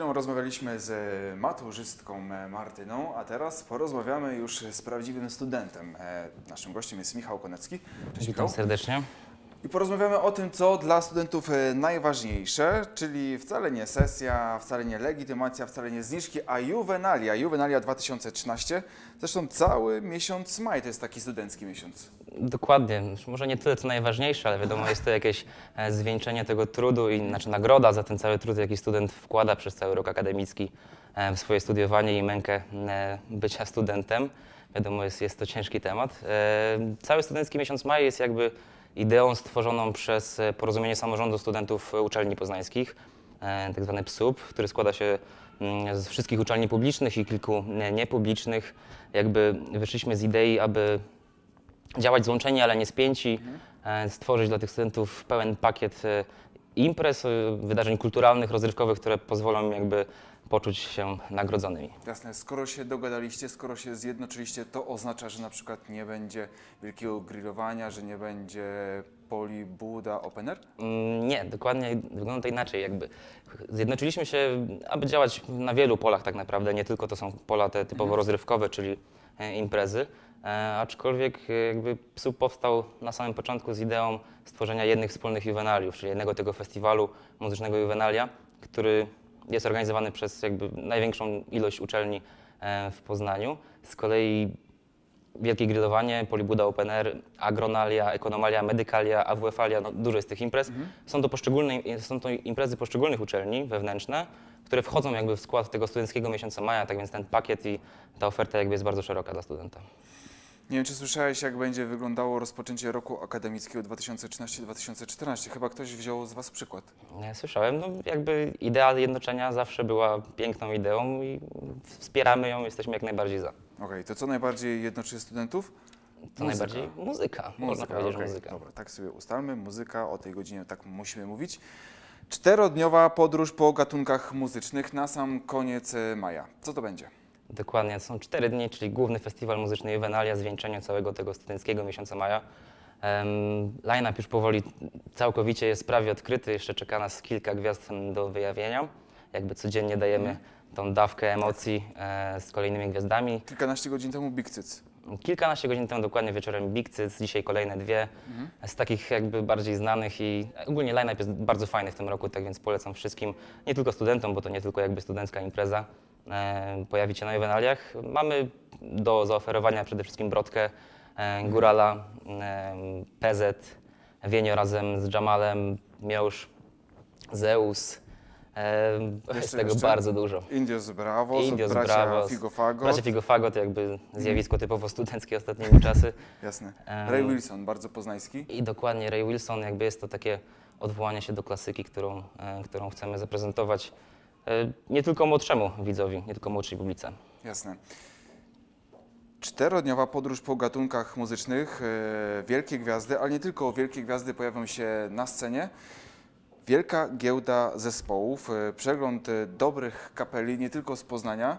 chwilą rozmawialiśmy z maturzystką Martyną, a teraz porozmawiamy już z prawdziwym studentem. E, Naszym gościem jest Michał Konecki. Cześć Witam Michał. serdecznie. I porozmawiamy o tym, co dla studentów e, najważniejsze, czyli wcale nie sesja, wcale nie legitymacja, wcale nie zniżki, a juwenalia. Juwenalia 2013. Zresztą cały miesiąc maj to jest taki studencki miesiąc. Dokładnie. Może nie tyle co najważniejsze, ale wiadomo, jest to jakieś e, zwieńczenie tego trudu i znaczy nagroda za ten cały trud, jaki student wkłada przez cały rok akademicki e, w swoje studiowanie i mękę bycia studentem. Wiadomo, jest, jest to ciężki temat. Cały studencki miesiąc maj jest jakby ideą stworzoną przez e, Porozumienie Samorządu Studentów Uczelni Poznańskich, e, tak zwany PSUP, który składa się mm, z wszystkich uczelni publicznych i kilku e, niepublicznych. Jakby wyszliśmy z idei, aby działać złączeni, ale nie spięci, e, stworzyć dla tych studentów pełen pakiet e, imprez, e, wydarzeń kulturalnych, rozrywkowych, które pozwolą jakby poczuć się nagrodzonymi. Jasne, skoro się dogadaliście, skoro się zjednoczyliście, to oznacza, że na przykład nie będzie wielkiego grillowania, że nie będzie poli Buda Open Air? Mm, Nie, dokładnie wygląda to inaczej. Jakby zjednoczyliśmy się, aby działać na wielu polach tak naprawdę. Nie tylko to są pola te typowo rozrywkowe, czyli e, imprezy. E, aczkolwiek e, jakby PSUP powstał na samym początku z ideą stworzenia jednych wspólnych juwenaliów, czyli jednego tego festiwalu muzycznego juwenalia, który jest organizowany przez jakby największą ilość uczelni e, w Poznaniu. Z kolei Wielkie Grillowanie, Polibuda Open Air, Agronalia, Ekonomalia, Medykalia, AWF-alia, no dużo jest tych imprez. Są, to poszczególne, są to imprezy poszczególnych uczelni wewnętrzne, które wchodzą jakby w skład tego studenckiego miesiąca maja, tak więc ten pakiet i ta oferta jakby jest bardzo szeroka dla studenta. Nie wiem, czy słyszałeś, jak będzie wyglądało rozpoczęcie roku akademickiego 2013-2014. Chyba ktoś wziął z Was przykład. Nie, Słyszałem, no jakby idea jednoczenia zawsze była piękną ideą i wspieramy ją, jesteśmy jak najbardziej za. Okej, to co najbardziej jednoczy studentów? To najbardziej muzyka, można powiedzieć, okej. muzyka. Dobra, tak sobie ustalmy. Muzyka, o tej godzinie tak musimy mówić. Czterodniowa podróż po gatunkach muzycznych na sam koniec maja. Co to będzie? Dokładnie, to są cztery dni, czyli główny festiwal muzyczny Juvenalia, zwieńczenie całego tego studenckiego miesiąca maja. Um, Line-up już powoli całkowicie jest prawie odkryty, jeszcze czeka nas kilka gwiazd do wyjawienia. Jakby codziennie dajemy tą dawkę emocji e, z kolejnymi gwiazdami. Kilkanaście godzin temu Big Cyc. Kilkanaście godzin temu dokładnie wieczorem Big Cyc, dzisiaj kolejne dwie. Z takich jakby bardziej znanych i ogólnie line-up jest bardzo fajny w tym roku, tak więc polecam wszystkim, nie tylko studentom, bo to nie tylko jakby studencka impreza, e, pojawi się na Juvenaliach. Mamy do zaoferowania przede wszystkim Brodkę, e, Górala, e, PZ, Wienio razem z Jamalem, Miąż, Zeus. E, Jeszcze, jest tego jeszcze? bardzo dużo. Indios Bravos, Indios bracia Bravos, Figo Fagot. Bracia Figo Fagot, jakby zjawisko typowo studenckie ostatnimi czasy. Jasne. Ray Wilson, bardzo poznański. I dokładnie Ray Wilson, jakby jest to takie odwołanie się do klasyki, którą, którą chcemy zaprezentować nie tylko młodszemu widzowi, nie tylko młodszej publice. Jasne. Czterodniowa podróż po gatunkach muzycznych, e, wielkie gwiazdy, ale nie tylko wielkie gwiazdy pojawią się na scenie. Wielka giełda zespołów, e, przegląd e, dobrych kapeli, nie tylko z Poznania.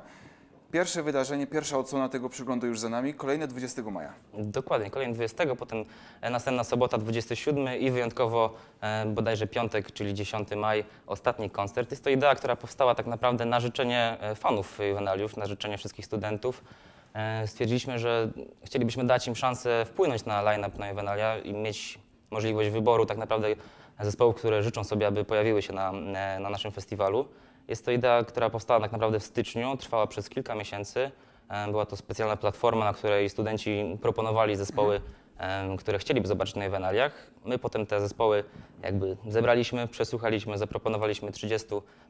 Pierwsze wydarzenie, pierwsza odsłona tego przeglądu już za nami, kolejne 20 maja. Dokładnie, kolejny 20, potem e, następna sobota 27 i wyjątkowo e, bodajże piątek, czyli 10 maj, ostatni koncert. Jest to idea, która powstała tak naprawdę na życzenie e, fanów Juvenaliów, na życzenie wszystkich studentów. E, Stwierdziliśmy, że chcielibyśmy dać im szansę wpłynąć na line-up na Juvenalia i mieć możliwość wyboru tak naprawdę zespołów, które życzą sobie, aby pojawiły się na, e, na naszym festiwalu. Jest to idea, która powstała tak naprawdę w styczniu, trwała przez kilka miesięcy. Była to specjalna platforma, na której studenci proponowali zespoły, em, które chcieliby zobaczyć na Juvenaliach. My potem te zespoły jakby zebraliśmy, przesłuchaliśmy, zaproponowaliśmy 30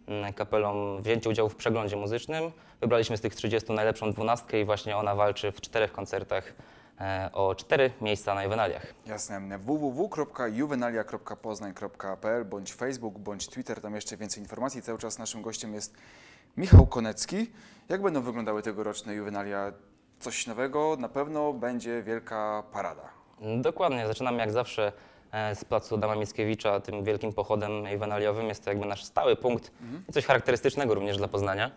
mm, kapelom wzięcie udziału w przeglądzie muzycznym. Wybraliśmy z tych 30 najlepszą dwunastkę i właśnie ona walczy w czterech koncertach o cztery miejsca na Juvenaliach. Jasne. www.juvenalia.poznań.pl bądź Facebook, bądź Twitter, tam jeszcze więcej informacji. Cały czas naszym gościem jest Michał Konecki. Jak będą wyglądały tegoroczne Juvenalia? Coś nowego? Na pewno będzie wielka parada. Dokładnie, zaczynamy jak zawsze e, z placu Adama Mickiewicza, tym wielkim pochodem juwenaliowym. Jest to jakby nasz stały punkt, i coś charakterystycznego również dla Poznania.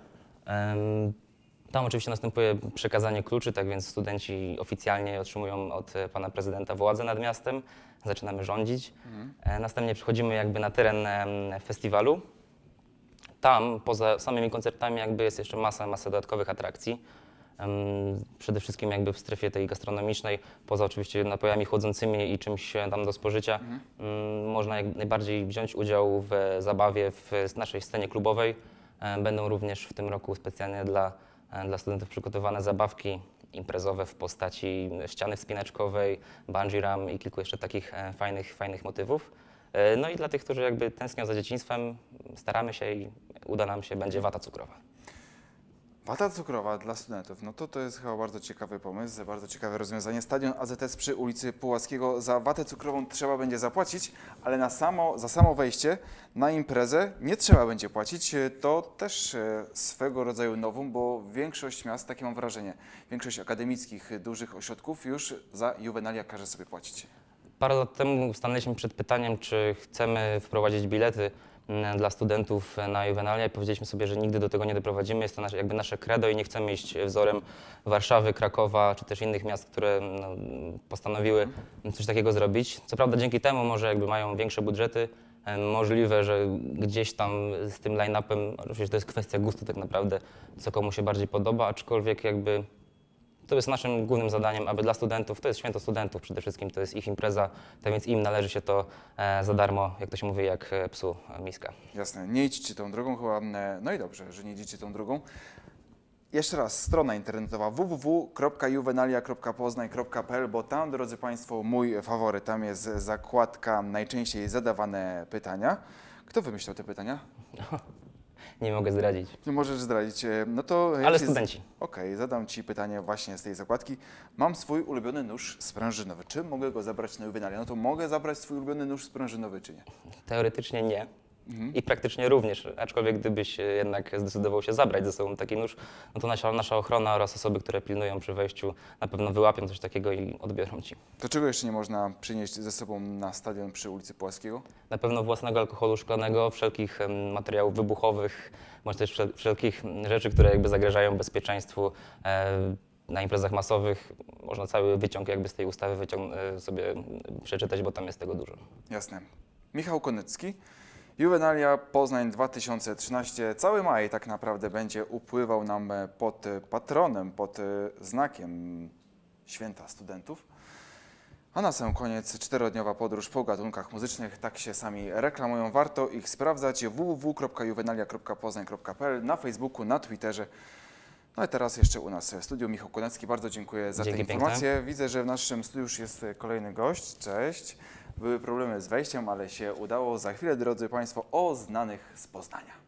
Tam oczywiście następuje przekazanie kluczy, tak więc studenci oficjalnie otrzymują od e, pana prezydenta władzę nad miastem. Zaczynamy rządzić. E, Następnie przechodzimy jakby na teren em, festiwalu. tam, poza samymi koncertami, jakby jest jeszcze masa, masa dodatkowych atrakcji. Przede wszystkim jakby w strefie tej gastronomicznej, poza oczywiście napojami chłodzącymi i czymś e, tam do spożycia, mm, można jak najbardziej wziąć udział w zabawie w naszej scenie klubowej. E, Będą również w tym roku specjalnie dla, e, dla studentów przygotowane zabawki imprezowe w postaci ściany wspinaczkowej, bungee ram i kilku jeszcze takich e, fajnych, fajnych motywów. E, No i dla tych, którzy jakby tęsknią za dzieciństwem, staramy się i uda nam się, będzie wata cukrowa. Wata cukrowa dla studentów, no to to jest chyba bardzo ciekawy pomysł, bardzo ciekawe rozwiązanie. Stadion AZS przy ulicy Pułackiego. Za watę cukrową trzeba będzie zapłacić, ale na samo, za samo wejście na imprezę nie trzeba będzie płacić. To też e, swego rodzaju nowum, bo większość miast, takie mam wrażenie, większość akademickich, dużych ośrodków już za juwenalia każe sobie płacić. Parę lat temu stanęliśmy przed pytaniem, czy chcemy wprowadzić bilety dla studentów na juwenalia i powiedzieliśmy sobie, że nigdy do tego nie doprowadzimy. Jest to nasze, jakby nasze credo i nie chcemy iść wzorem Warszawy, Krakowa czy też innych miast, które no, postanowiły coś takiego zrobić. Co prawda dzięki temu może jakby mają większe budżety, e, możliwe, że gdzieś tam z tym line-upem, oczywiście to jest kwestia gustu tak naprawdę, co komu się bardziej podoba, aczkolwiek jakby to jest naszym głównym zadaniem, aby dla studentów, to jest święto studentów przede wszystkim, to jest ich impreza, tak więc im należy się to e, za darmo, jak to się mówi, jak e, psu miska. Jasne, nie idźcie tą drogą chyba. e, No i dobrze, że nie idziecie tą drogą. Jeszcze raz, strona internetowa www.juvenalia.poznań.pl, bo tam, drodzy Państwo, mój faworyt, tam jest zakładka najczęściej zadawane pytania. Kto wymyślał te pytania? Nie mogę zdradzić, Nie możesz zdradzić. e, No to ja ale ci z- studenci. Okej, zadam Ci pytanie właśnie z tej zakładki. Mam swój ulubiony nóż sprężynowy. Czy mogę go zabrać na juwenalia? No to mogę zabrać swój ulubiony nóż sprężynowy, czy nie? Teoretycznie nie. Mhm. I praktycznie również, aczkolwiek gdybyś e, jednak zdecydował się zabrać ze sobą taki nóż, no to nasza, nasza ochrona oraz osoby, które pilnują przy wejściu, na pewno wyłapią coś takiego i odbiorą ci. To czego jeszcze nie można przynieść ze sobą na stadion przy ulicy Płaskiego? Na pewno własnego alkoholu szklanego, wszelkich materiałów wybuchowych, bądź też wszel- wszelkich rzeczy, które jakby zagrażają bezpieczeństwu e, na imprezach masowych. Można cały wyciąg jakby z tej ustawy e, sobie przeczytać, bo tam jest tego dużo. Jasne. Michał Konecki. Juvenalia Poznań 2013. Cały maj tak naprawdę będzie upływał nam e, pod e, patronem, pod e, znakiem Święta Studentów. A na sam koniec czterodniowa podróż po gatunkach muzycznych. Tak się sami reklamują. Warto ich sprawdzać. www.juvenalia.poznań.pl na Facebooku, na Twitterze. No i teraz jeszcze u nas w studiu Michał Konecki. Bardzo dziękuję za Dzięki te piękne. informacje. Widzę, że w naszym studiu już jest kolejny gość. Cześć. Były problemy z wejściem, ale się udało. Za chwilę, drodzy Państwo, o znanych z Poznania.